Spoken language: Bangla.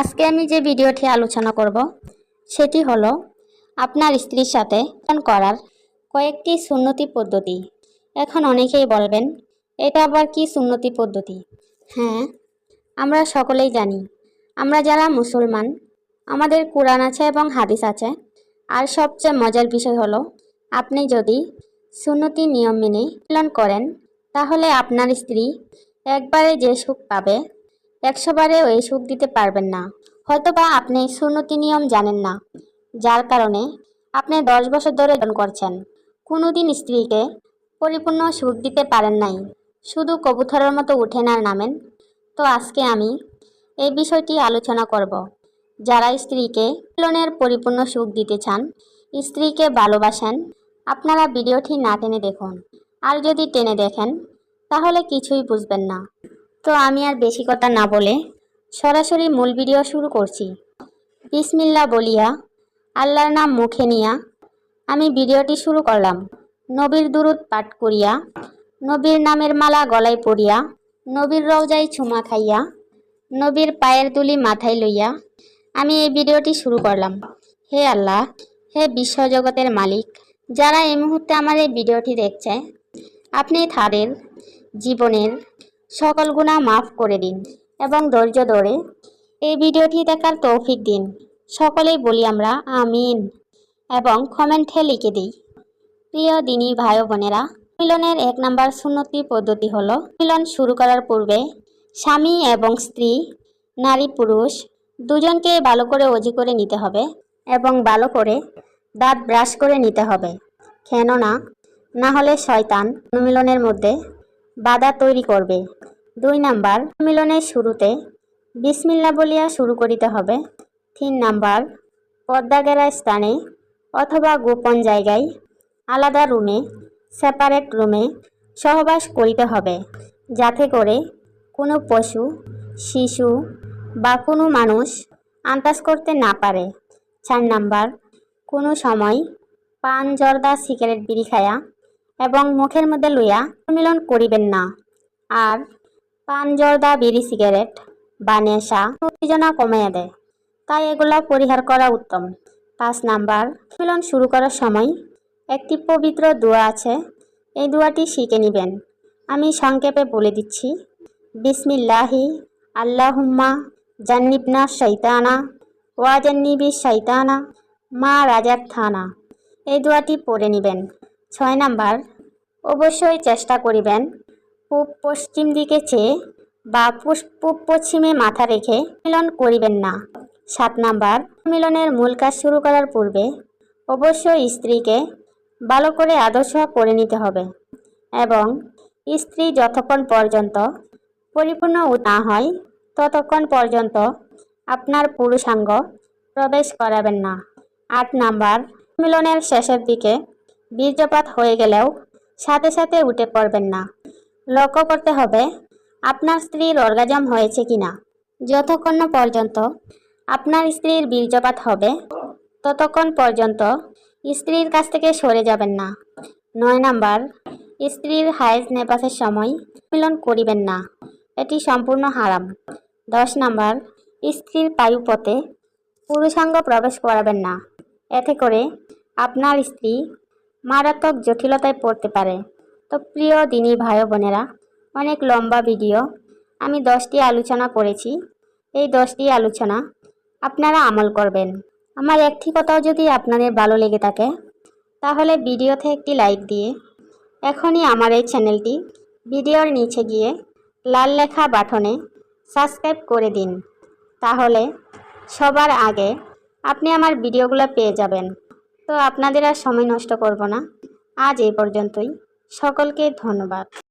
আজকে আমি যে ভিডিওটি আলোচনা করব, সেটি হলো আপনার স্ত্রীর সাথে করার কয়েকটি সুন্নতি পদ্ধতি। এখন অনেকেই বলবেন, এটা আবার কি সুন্নতি পদ্ধতি? হ্যাঁ আমরা সকলেই জানি। আমরা যারা মুসলমান, আমাদের কোরআন আছে এবং হাদিস আছে। আর সবচেয়ে মজার বিষয় হলো, আপনি যদি সুন্নতি নিয়ম মেনে মিলন করেন, তাহলে আপনার স্ত্রী একবারে যে সুখ পাবে একশোবারেও এই সুখ দিতে পারবেন না। হয়তোবা আপনি সুন্নতি নিয়ম জানেন না, যার কারণে আপনি দশ বছর ধরে মিলন করছেন। কোনোদিন স্ত্রীকে পরিপূর্ণ সুখ দিতে পারেন নাই। শুধু কবুতরের মতো উঠেন আর নামেন। তো আজকে আমি এই বিষয়টি আলোচনা করব। যারা স্ত্রীকে মিলনের পরিপূর্ণ সুখ দিতে চান, স্ত্রীকে ভালোবাসেন, আপনারা ভিডিওটি না টেনে দেখুন। আর যদি টেনে দেখেন, তাহলে কিছুই বুঝবেন না। তো আমি আর বেশি কথা না বলে সরাসরি মূল ভিডিও শুরু করছি। বিসমিল্লা বলিয়া, আল্লাহর নাম মুখে নিয়া আমি ভিডিওটি শুরু করলাম। নবীর দুরুদ পাঠ করিয়া, নবীর নামের মালা গলায় পড়িয়া নবীর রওজায় ছুমা খাইয়া, নবীর পায়ের তুলি মাথায় লইয়া আমি এই ভিডিওটি শুরু করলাম। হে আল্লাহ, হে বিশ্বজগতের মালিক, যারা এই মুহূর্তে আমার এই ভিডিওটি দেখছে, আপনি তাদের জীবনের সকল গুণা মাফ করে দিন এবং ধৈর্য ধরে এই ভিডিওটি দেখার তৌফিক দিন। সকলেই বলি আমরা, আমিন এবং কমেন্টে লিখে দিই। প্রিয় দিনী ভাই বোনেরা, মিলনের এক নাম্বার সুন্নতি পদ্ধতি হলো, মিলন শুরু করার পূর্বে স্বামী এবং স্ত্রী, নারী, পুরুষ দুজনকে ভালো করে অজি করে নিতে হবে এবং ভালো করে দাঁত ব্রাশ করে নিতে হবে। কেননা, না হলে শয়তান অনুমিলনের মধ্যে বাধা তৈরি করবে। দুই নাম্বার মিলনের শুরুতে বিসমিল্লা বলিয়া শুরু করিতে হবে। তিন নাম্বার পর্দাগেরা স্থানে অথবা গোপন জায়গায় আলাদা রুমে সেপারেট রুমে সহবাস করিতে হবে, যাতে করে কোনো পশু, শিশু বা কোনো মানুষ আন্দাজ করতে না পারে। চার নাম্বার, কোনো সময় পান, জর্দা, সিগারেট, বিড়ি খায়া এবং মুখের মধ্যে লইয়া মিলন করিবেন না। আর পান জর্দা বিড়ি সিগারেট বা নেশা উত্তেজনা কমাইয়া দেয়। তাই এগুলা পরিহার করা উত্তম। পাঁচ নাম্বার মিলন শুরু করার সময় একটি পবিত্র দোয়া আছে। এই দোয়াটি শিখে নেবেন আমি সংক্ষেপে বলে দিচ্ছি। বিসমিল্লাহি, আল্লাহুম্মা জান্নিবনা শৈতানা, ওয়া জান্নিবি শৈতানা, মা রাজার থানা। এই দোয়াটি পড়ে নেবেন। ছয় নাম্বার, অবশ্যই চেষ্টা করিবেন পূব পশ্চিম দিকে চেয়ে বা পূব পশ্চিমে মাথা রেখে মিলন করিবেন না। সাত নাম্বার, মিলনের মূল কাজ শুরু করার পূর্বে অবশ্যই স্ত্রীকে ভালো করে আদর্শ করে নিতে হবে এবং স্ত্রী যতক্ষণ পর্যন্ত পরিপূর্ণ না হয়, ততক্ষণ পর্যন্ত আপনার পুরুষাঙ্গ প্রবেশ করাবেন না। আট নাম্বার, মিলনের শেষের দিকে বীর্যপাত হয়ে গেলেও সাথে সাথে উঠে পড়বেন না। লক্ষ্য করতে হবে, আপনার স্ত্রীর অর্গাজম হয়েছে কিনা। যতক্ষণ পর্যন্ত আপনার স্ত্রীর বীর্যপাত হবে, ততক্ষণ পর্যন্ত স্ত্রীর কাছ থেকে সরে যাবেন না। নয় নাম্বার, স্ত্রীর হায়েজ নেপাসের সময় মিলন করিবেন না, এটি সম্পূর্ণ হারাম। দশ নাম্বার, স্ত্রীর পায়ুপথে পুরুষাঙ্গ প্রবেশ করাবেন না, এতে করে আপনার স্ত্রী মারাত্মক জটিলতায় পড়তে পারে। তো প্রিয় দিনী ভাই বোনেরা, অনেক লম্বা ভিডিও। আমি দশটি আলোচনা করেছি। এই দশটি আলোচনা আপনারা আমল করবেন। আমার একটি কথাও যদি আপনাদের ভালো লেগে থাকে, তাহলে ভিডিওতে একটি লাইক দিয়ে এখনই আমার এই চ্যানেলটি ভিডিওর নিচে গিয়ে লাল লেখা বাটনে সাবস্ক্রাইব করে দিন। তাহলে সবার আগে আপনি আমার ভিডিওগুলো পেয়ে যাবেন। তো আপনাদের আর সময় নষ্ট করব না। আজ এই পর্যন্তই। সকলকে ধন্যবাদ।